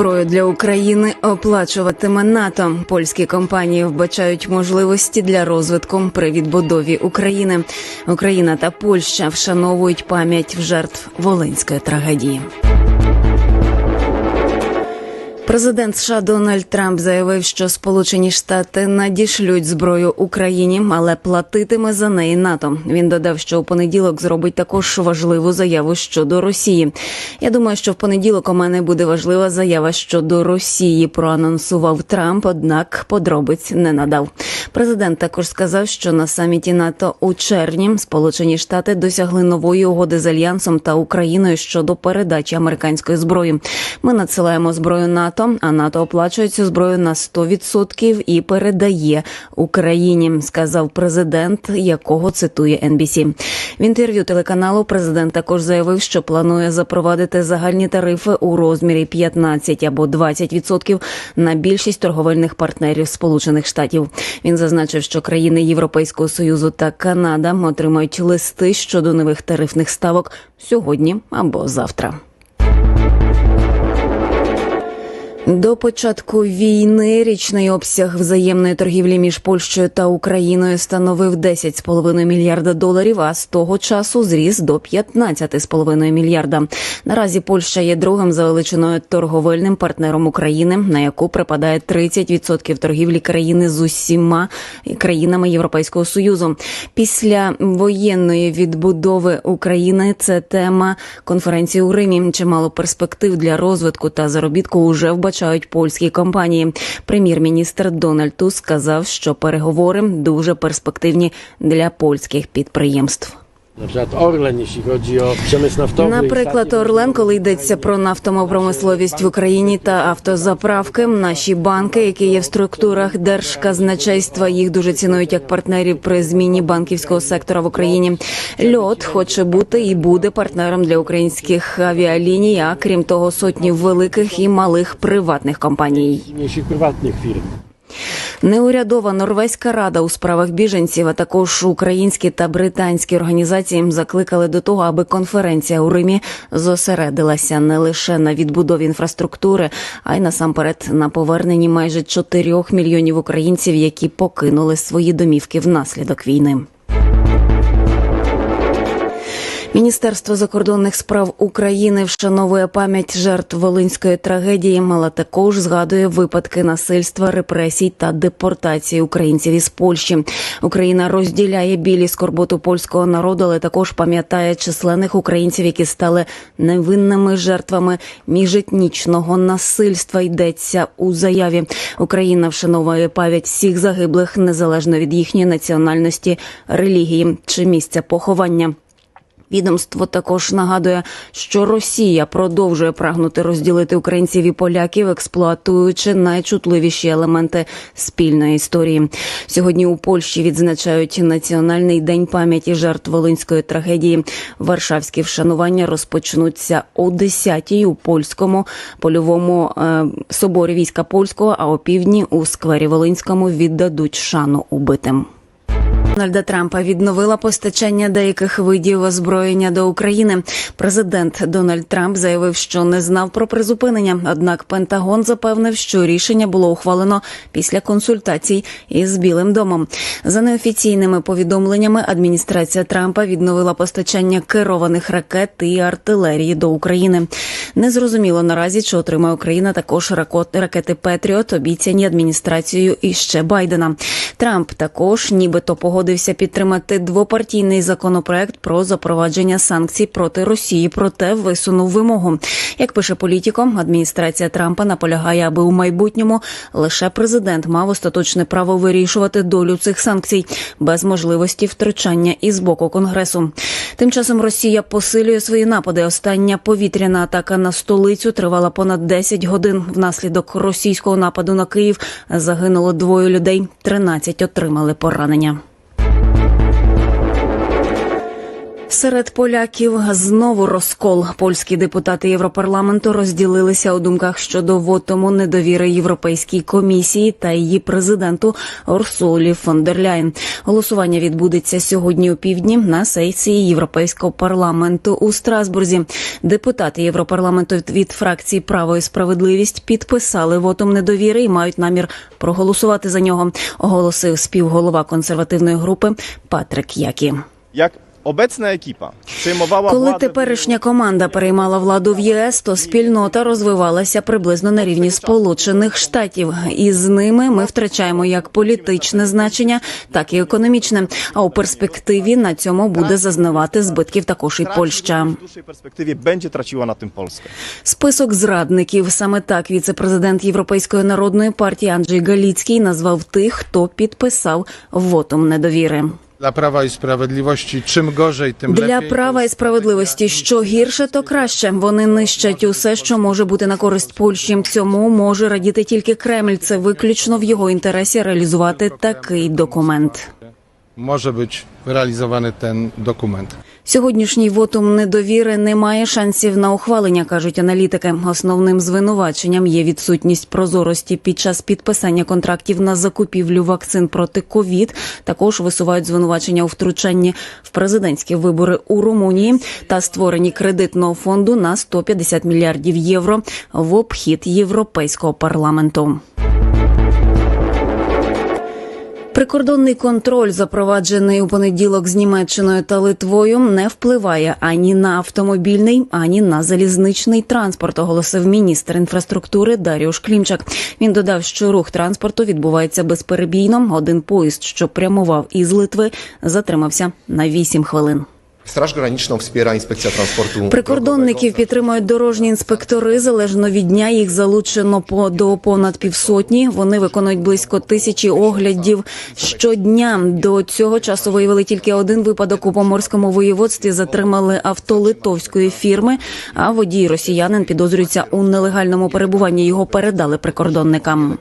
Зброю для України оплачуватиме НАТО. Польські компанії вбачають можливості для розвитку при відбудові України. Україна та Польща вшановують пам'ять жертв волинської трагедії. Президент США Дональд Трамп заявив, що Сполучені Штати надішлють зброю Україні, але платитиме за неї НАТО. Він додав, що у понеділок зробить також важливу заяву щодо Росії. Я думаю, що в понеділок у мене буде важлива заява щодо Росії. Проанонсував Трамп, однак подробиць не надав. Президент також сказав, що на саміті НАТО у червні Сполучені Штати досягли нової угоди з альянсом та Україною щодо передачі американської зброї. Ми надсилаємо зброю НАТО. А НАТО оплачує цю зброю на 100% і передає Україні, сказав президент, якого цитує NBC. В інтерв'ю телеканалу президент також заявив, що планує запровадити загальні тарифи у розмірі 15 або 20% на більшість торговельних партнерів Сполучених Штатів. Він зазначив, що країни Європейського союзу та Канада отримають листи щодо нових тарифних ставок сьогодні або завтра. До початку війни річний обсяг взаємної торгівлі між Польщею та Україною становив 10,5 мільярда доларів. А з того часу зріс до 15,5 мільярда. Наразі Польща є другим за величиною торговельним партнером України, на яку припадає 30% торгівлі країни з усіма країнами Європейського союзу. Після воєнної відбудови України це тема конференції у Римі. Чимало перспектив для розвитку та заробітку уже вбачають польські компанії. Прем'єр-міністр Дональд Туск сказав, що переговори дуже перспективні для польських підприємств. Na przykład Orlen, jeśli chodzi o przemysł naftowy. Наприклад, Орлен, коли йдеться про нафтомопромисловість в Україні та автозаправки, наші банки, які є в структурах держказначейства, їх дуже цінують як партнерів при зміні банківського сектора в Україні. Льот хоче бути і буде партнером для українських авіаліній. А крім того, сотні великих і малих приватних компаній. mniejszych prywatnych firm. Неурядова норвезька рада у справах біженців, а також українські та британські організації закликали до того, аби конференція у Римі зосередилася не лише на відбудові інфраструктури, а й насамперед на поверненні майже 4 мільйонів українців, які покинули свої домівки внаслідок війни. Міністерство закордонних справ України вшановує пам'ять жертв волинської трагедії, але також згадує випадки насильства, репресій та депортації українців із Польщі. Україна розділяє білі скорботу польського народу, але також пам'ятає численних українців, які стали невинними жертвами міжетнічного насильства. Йдеться у заяві. Україна вшановує пам'ять всіх загиблих незалежно від їхньої національності, релігії чи місця поховання. Відомство також нагадує, що Росія продовжує прагнути розділити українців і поляків, експлуатуючи найчутливіші елементи спільної історії. Сьогодні у Польщі відзначають національний день пам'яті жертв волинської трагедії. Варшавські вшанування розпочнуться о 10-й у польському польовому е, соборі війська польського. А о півдні у сквері Волинському віддадуть шану убитим. Дональда Трампа відновила постачання деяких видів озброєння до України. Президент Дональд Трамп заявив, що не знав про призупинення. Однак Пентагон запевнив, що рішення було ухвалено після консультацій із Білим домом. За неофіційними повідомленнями, адміністрація Трампа відновила постачання керованих ракет і артилерії до України. Незрозуміло наразі, чи отримає Україна також ракети Петріот, обіцяні адміністрацією іще Байдена. Трамп також, нібито погодився підтримати двопартійний законопроект про запровадження санкцій проти Росії, проте висунув вимогу. Як пише політиком, адміністрація Трампа наполягає, аби у майбутньому лише президент мав остаточне право вирішувати долю цих санкцій без можливості втручання із боку конгресу. Тим часом Росія посилює свої напади. Остання повітряна атака на столицю тривала понад 10 годин. Внаслідок російського нападу на Київ загинуло двоє людей, 13 отримали поранення. Серед поляків знову розкол. Польські депутати Європарламенту розділилися у думках щодо вотому недовіри Європейській комісії та її президенту Урсулі фон дер. Голосування відбудеться сьогодні у півдні на сесії Європейського парламенту у Страсбурзі. Депутати Європарламенту від фракції Право і справедливість підписали вотом недовіри і мають намір проголосувати за нього. Оголосив співголова консервативної групи Патрик Які. Jak obecna ekipa przejmowała Коли теперішня команда переймала владу в ЄС, то спільнота розвивалася приблизно на рівні Сполучених Штатів, і з ними ми втрачаємо як політичне значення, так і економічне. А у перспективі на цьому буде зазнавати збитків також і Польща. perspektywie będzie traciła na tym Polska. Список зрадників саме так віце-президент Європейської народної партії Анджей Галіцький назвав тих, хто підписав вотум недовіри. Dla права і справедливості чим gorzej, тим Для права і справедливості, що гірше, то краще. Вони нищать усе, що може бути на користь Польщі. Цьому може радіти тільки Кремль. Це виключно в його інтересі реалізувати такий документ. Може бути реалізований ten dokument. Сьогоднішній вотум недовіри не має шансів на ухвалення, кажуть аналітики. Основним звинуваченням є відсутність прозорості під час підписання контрактів на закупівлю вакцин проти ковід. Також висувають звинувачення у втручанні в президентські вибори у Румунії та створенні кредитного фонду на 150 мільярдів євро в обхід європейського парламенту. Прикордонний контроль, запроваджений у понеділок з Німеччиною та Литвою, не впливає ані на автомобільний, ані на залізничний транспорт, оголосив міністр інфраструктури Даріуш Клімчак. Він додав, що рух транспорту відбувається безперебійно. Один поїзд, що прямував із Литви, затримався на 8 хвилин. Straż Graniczną wspiera Inspekcja Transportu Прикордонників підтримують дорожні інспектори. Залежно від дня їх залучено по до понад півсотні. Вони виконують близько тисячі оглядів щодня. До цього часу виявили тільки один випадок у поморському воєводстві. Затримали авто литовської фірми. А водій росіянин підозрюється у нелегальному перебуванні. Його передали прикордонникам.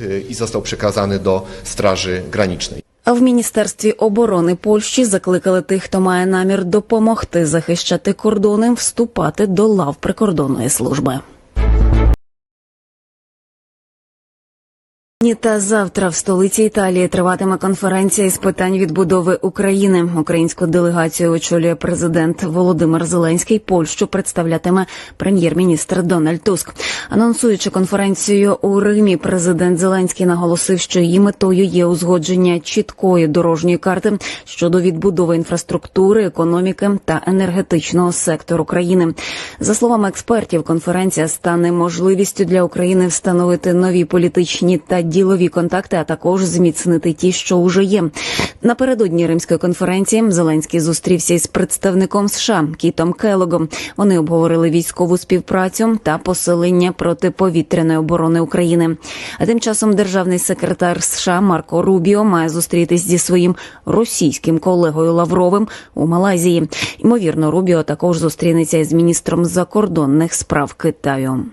y, i został przekazany do Straży Granicznej. А в міністерстві оборони Польщі закликали тих, хто має намір допомогти захищати кордони, вступати до лав прикордонної служби. Ні, Та завтра в столиці Італії триватиме конференція з питань відбудови України. Українську делегацію очолює президент Володимир Зеленський. Польщу представлятиме прем'єр-міністр Дональд Туск. Анонсуючи конференцію у Римі, президент Зеленський наголосив, що її метою є узгодження чіткої дорожньої карти щодо відбудови інфраструктури, економіки та енергетичного сектору країни. За словами експертів, конференція стане можливістю для України встановити нові політичні та ділові контакти, а також зміцнити ті, що вже є. Напередодні римської конференції Зеленський зустрівся із представником США Кітом Келогом. Вони обговорили військову співпрацю та посилення протиповітряної оборони України. А тим часом державний секретар США Марко Рубіо має зустрітись зі своїм російським колегою Лавровим у Малайзії. Ймовірно, Рубіо також зустрінеться із міністром закордонних справ Китаю.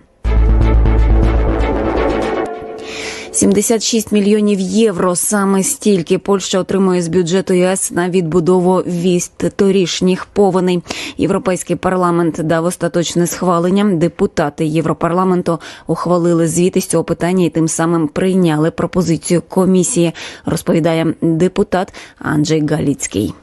76 мільйонів євро. Саме стільки Польща отримує з бюджету ЄС на відбудову віст торішніх повеней. Європейський парламент дав остаточне схвалення. Депутати Європарламенту ухвалили звіт із цього питання і тим самим прийняли пропозицію комісії. Розповідає депутат Анджей Галіцький.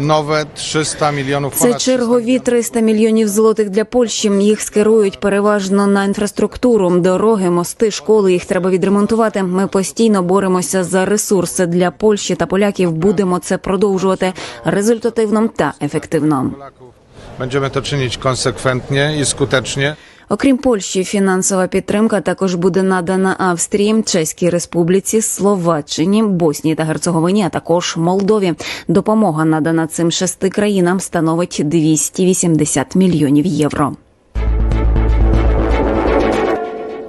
Nowe 300 milionów Це чергові 300 мільйонів злотих для Польщі. Їх скерують переважно на інфраструктуру, дороги, мости, школи. Їх треба відремонтувати. Ми постійно боремося за ресурси для Польщі та поляків. Будемо це продовжувати результативно та ефективно. Będziemy to czynić konsekwentnie i skutecznie. Окрім Польщі, фінансова підтримка також буде надана Австрії, Чеській Республіці, Словаччині, Боснії та Герцеговині, а також Молдові. Допомога надана цим шести країнам становить 280 мільйонів євро.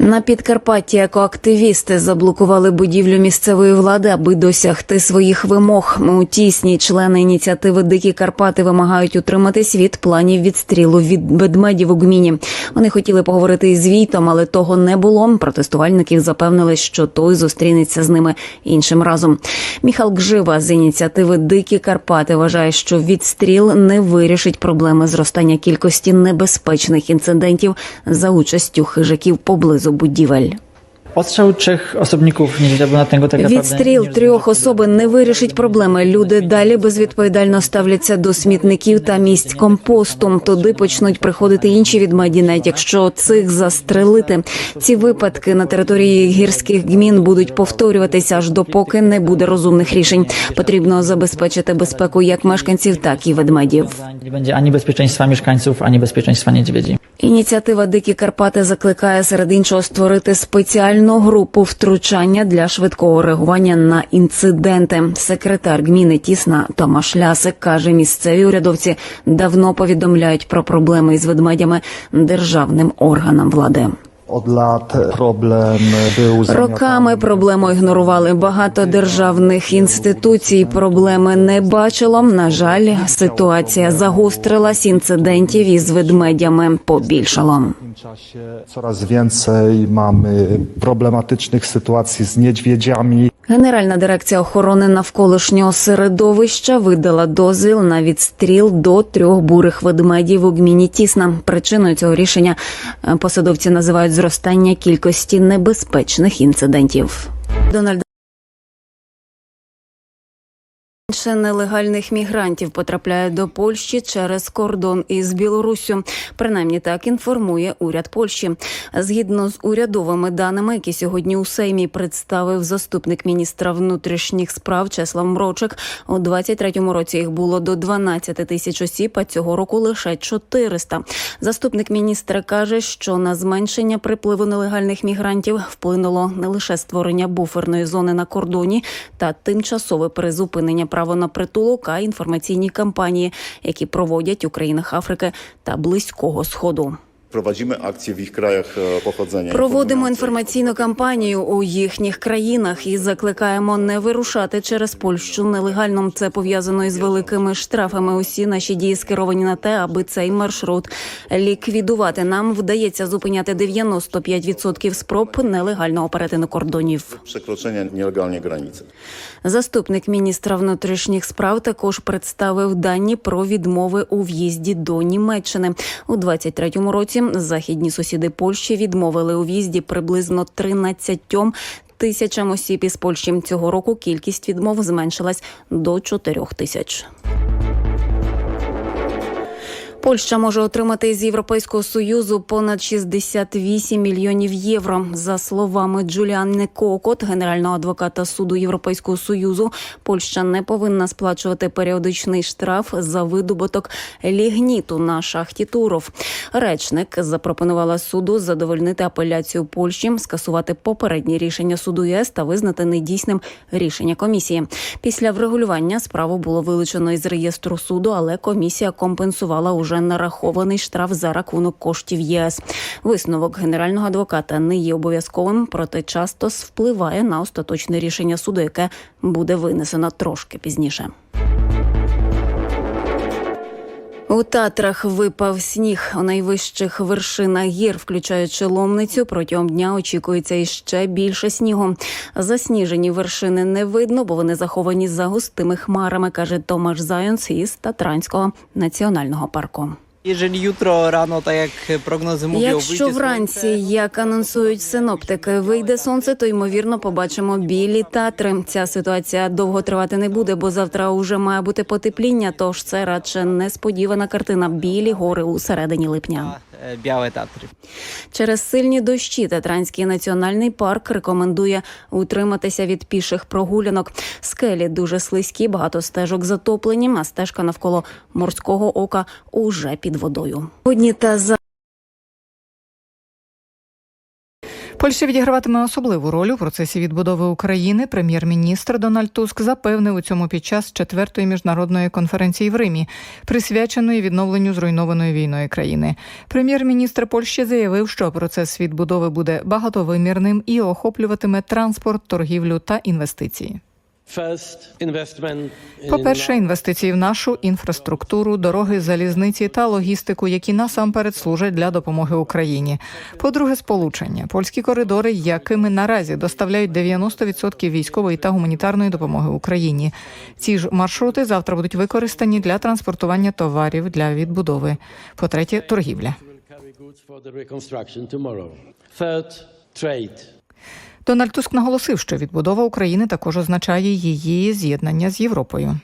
На Підкарпатті екоактивісти заблокували будівлю місцевої влади, аби досягти своїх вимог. У тісній члени ініціативи Дикі Карпати вимагають утриматись від планів відстрілу від ведмедів у гміні. Вони хотіли поговорити із Війтом, але того не було. Протестувальників запевнили, що той зустрінеться з ними іншим разом. Міхал Гжива з ініціативи Дикі Карпати вважає, що відстріл не вирішить проблеми зростання кількості небезпечних інцидентів за участю хижаків поблизу будівель. Ostrzał trzech osobników niedźwiedzia brunatnego tak. Відстріл трьох особин не вирішить проблеми. Люди далі безвідповідально ставляться до смітників та місць компосту. Туди почнуть приходити інші відмеді, навіть якщо цих застрелити. Ці випадки на території гірських гмін будуть повторюватися аж допоки не буде розумних рішень. Потрібно забезпечити безпеку як мешканців, так і ведмедів. Nie będzie ani bezpieczeństwa mieszkańców, ani bezpieczeństwa. Ініціатива Дикі Карпати закликає серед іншого створити спеціальну групу втручання для швидкого реагування на інциденти. Секретар гміни Тісна Томаш Лясик каже, місцеві урядовці давно повідомляють про проблеми із ведмедями державним органам влади. Od лад проблем był Роками проблему ігнорували багато державних інституцій. Проблеми не бачило. На жаль, ситуація загострилась. Інцидентів із ведмедями побільшало. Coraz więcej mamy problematycznych sytuacji z niedźwiedziami. Генеральна дирекція охорони навколишнього середовища видала дозвіл на відстріл до трьох бурих ведмедів у гміні Тісна. Причиною цього рішення е, посадовці називають зростання кількості небезпечних інцидентів. Більше нелегальних мігрантів потрапляє до Польщі через кордон із Білоруссю. Принаймні так інформує уряд Польщі. Згідно з урядовими даними, які сьогодні у Сеймі представив заступник міністра внутрішніх справ Чеслав Мрочик, у 23-му році їх було до 12 тисяч осіб, а цього року лише 400. Заступник міністра каже, що на зменшення припливу нелегальних мігрантів вплинуло не лише створення буферної зони на кордоні та тимчасове призупинення право на притулок, а інформаційні кампанії, які проводять у країнах Африки та Близького Сходу. Prowadzimy akcje w ich krajach e, pochodzenia. Проводимо інформаційну кампанію у їхніх країнах і закликаємо не вирушати через Польщу нелегально. Це пов'язано із великими штрафами. Усі наші дії скеровані на те, аби цей маршрут ліквідувати. Нам вдається зупиняти 95% спроб нелегального перетину кордонів. przekroczenia nielegalnie granicy. Заступник міністра внутрішніх справ також представив дані про відмови у в'їзді до Німеччини у 23-му році. Західні сусіди Польщі відмовили у в'їзді приблизно 13 тисячам осіб із Польщі. Цього року кількість відмов зменшилась до 4 тисяч. Польща може отримати з Європейського союзу понад 68 мільйонів євро. За словами Джуліани Кокот, генерального адвоката суду Європейського союзу, Польща не повинна сплачувати періодичний штраф за видобуток лігніту на шахті Туров. Речник запропонувала суду задовольнити апеляцію Польщі, скасувати попередні рішення суду ЄС та визнати недійсним рішення комісії. Після врегулювання справу було вилучено із реєстру суду, але комісія компенсувала уже нарахований штраф за рахунок коштів ЄС. Висновок генерального адвоката не є обов'язковим, проте часто впливає на остаточне рішення суду, яке буде винесено трошки пізніше. У Татрах випав сніг у найвищих вершинах гір, включаючи ломницю. Протягом дня очікується іще більше снігу. Засніжені вершини не видно, бо вони заховані за густими хмарами, каже Томаш Зайонс із Татранського національного парку. Jeżeli jutro rano, tak jak prognozy mówią, Якщо вранці, як анонсують синоптики, вийде сонце, то ймовірно побачимо білі татри. Ця ситуація довго тривати не буде, бо завтра уже має бути потепління. Тож це радше несподівана картина. Білі гори у середині липня. E, Татри. Через сильні дощі Татранський національний парк рекомендує утриматися від піших прогулянок. Скелі дуже слизькі, багато стежок затоплені, а стежка навколо морського ока уже під водою. Одні та за Польща відіграватиме особливу роль у процесі відбудови України. Прем'єр-міністр Дональд Туск запевнив у цьому під час четвертої міжнародної конференції в Римі, присвяченої відновленню зруйнованої війною країни. Прем'єр-міністр Польщі заявив, що процес відбудови буде багатовимірним і охоплюватиме транспорт, торгівлю та інвестиції. По-перше, інвестиції в нашу інфраструктуру, дороги, залізниці та логістику, які насамперед служать для допомоги Україні. По-друге, сполучення польські коридори, якими наразі доставляють 90% військової та гуманітарної допомоги Україні. Ці ж маршрути завтра будуть використані для транспортування товарів для відбудови. По-третє, торгівля. Дональд Туск наголосив, що відбудова України також означає її з'єднання з Європою.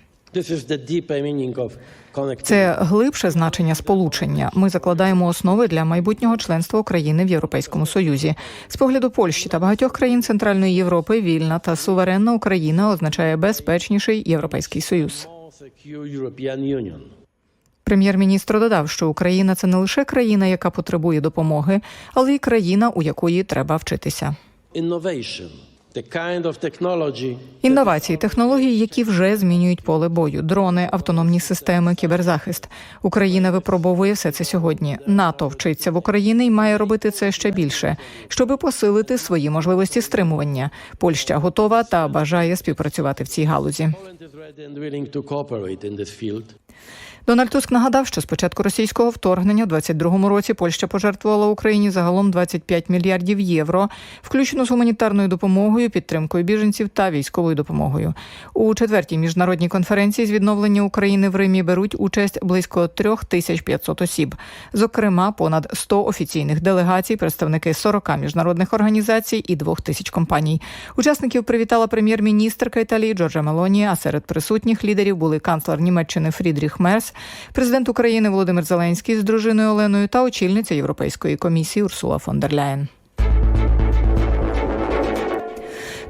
Це глибше значення сполучення. Ми закладаємо основи для майбутнього членства України в Європейському Союзі. З погляду Польщі та багатьох країн Центральної Європи вільна та суверенна Україна означає безпечніший європейський союз. Прем'єр-міністр додав, що Україна це не лише країна, яка потребує допомоги, але й країна, у якої треба вчитися. Інновації, технології, які вже змінюють поле бою, дрони, автономні системи, кіберзахист. Україна випробовує все це сьогодні. НАТО вчиться в Україні і має робити це ще більше, щоби посилити свої можливості стримування. Польща готова та бажає співпрацювати в цій галузі. Дональд Туск нагадав, що з початку російського вторгнення у 22-му році Польща пожертвувала Україні загалом 25 мільярдів євро, включно з гуманітарною допомогою, підтримкою біженців та військовою допомогою. У четвертій міжнародній конференції з відновлення України в Римі беруть участь близько 3500 осіб, зокрема понад 100 офіційних делегацій, представники 40 міжнародних організацій і 2000 компаній. Учасників привітала прем'єр-міністрка Італії Джорджа Мелоні. А серед присутніх лідерів були канцлер Німеччини Фрідріх Мерс, президент України Володимир Зеленський з дружиною Оленою та очільниця Європейської комісії Урсула фон дер Ляєн.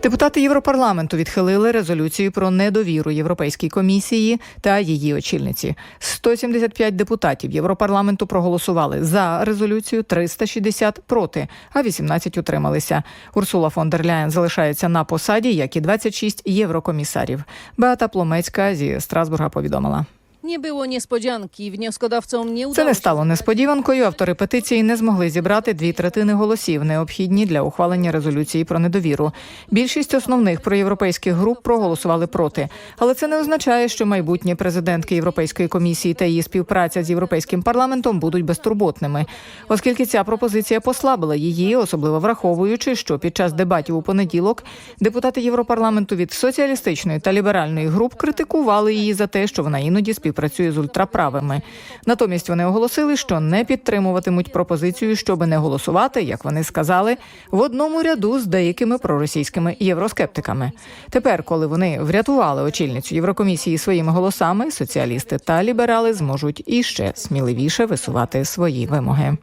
Депутати Європарламенту відхилили резолюцію про недовіру Європейській комісії та її очільниці. 175 депутатів Європарламенту проголосували за резолюцію, 360 – проти, а 18 утрималися. Урсула фон дер Ляєн залишається на посаді, як і 26 єврокомісарів. Беата Пломецька зі Страсбурга повідомила. Nie było niespodzianki. Wnioskodawcom nie Це не стало несподіванкою. Автори петиції не змогли зібрати дві третини голосів, необхідні для ухвалення резолюції про недовіру. Більшість основних проєвропейських груп проголосували проти, але це не означає, що майбутні президентки Європейської комісії та її співпраця з європейським парламентом будуть безтурботними, оскільки ця пропозиція послабила її, особливо враховуючи, що під час дебатів у понеділок депутати Європарламенту від соціалістичної та ліберальної груп критикували її за те, що вона іноді співпрацює з ультраправими. Натомість вони оголосили, що не підтримуватимуть пропозицію, щоби не голосувати, як вони сказали, в одному ряду з деякими проросійськими євроскептиками. Тепер, коли вони врятували очільницю Єврокомісії своїми голосами, соціалісти та ліберали зможуть іще сміливіше висувати свої вимоги.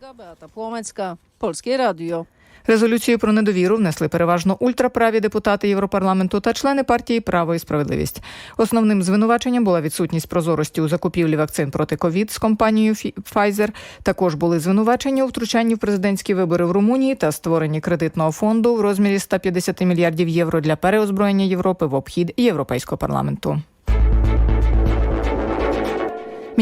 Polskie Radio. Резолюцію про недовіру внесли переважно ультраправі депутати Європарламенту та члени партії Право і справедливість. Основним звинуваченням була відсутність прозорості у закупівлі вакцин проти ковід з компанією Pfizer. Також були звинувачення у втручанні в президентські вибори в Румунії та створенні кредитного фонду в розмірі 150 мільярдів євро для переозброєння Європи в обхід Європейського парламенту.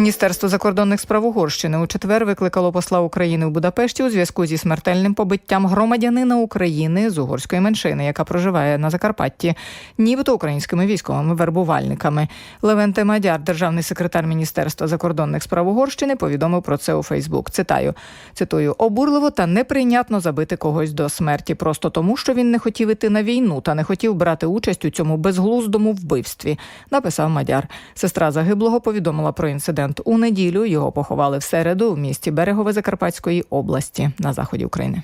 Міністерство закордонних справ Угорщини у четвер викликало посла України у Будапешті у зв'язку зі смертельним побиттям громадянина України з угорської меншини, яка проживає на Закарпатті, нібито українськими військовими вербувальниками. Левенте Мадяр, державний секретар Міністерства закордонних справ Угорщини, повідомив про це у Фейсбук. Цитаю цитую обурливо та неприйнятно забити когось до смерті, просто тому, що він не хотів іти на війну та не хотів брати участь у цьому безглуздому вбивстві. Написав Мадяр. Сестра загиблого повідомила про інцидент у неділю. Його поховали в середу в місті Берегове Закарпатської області на заході України.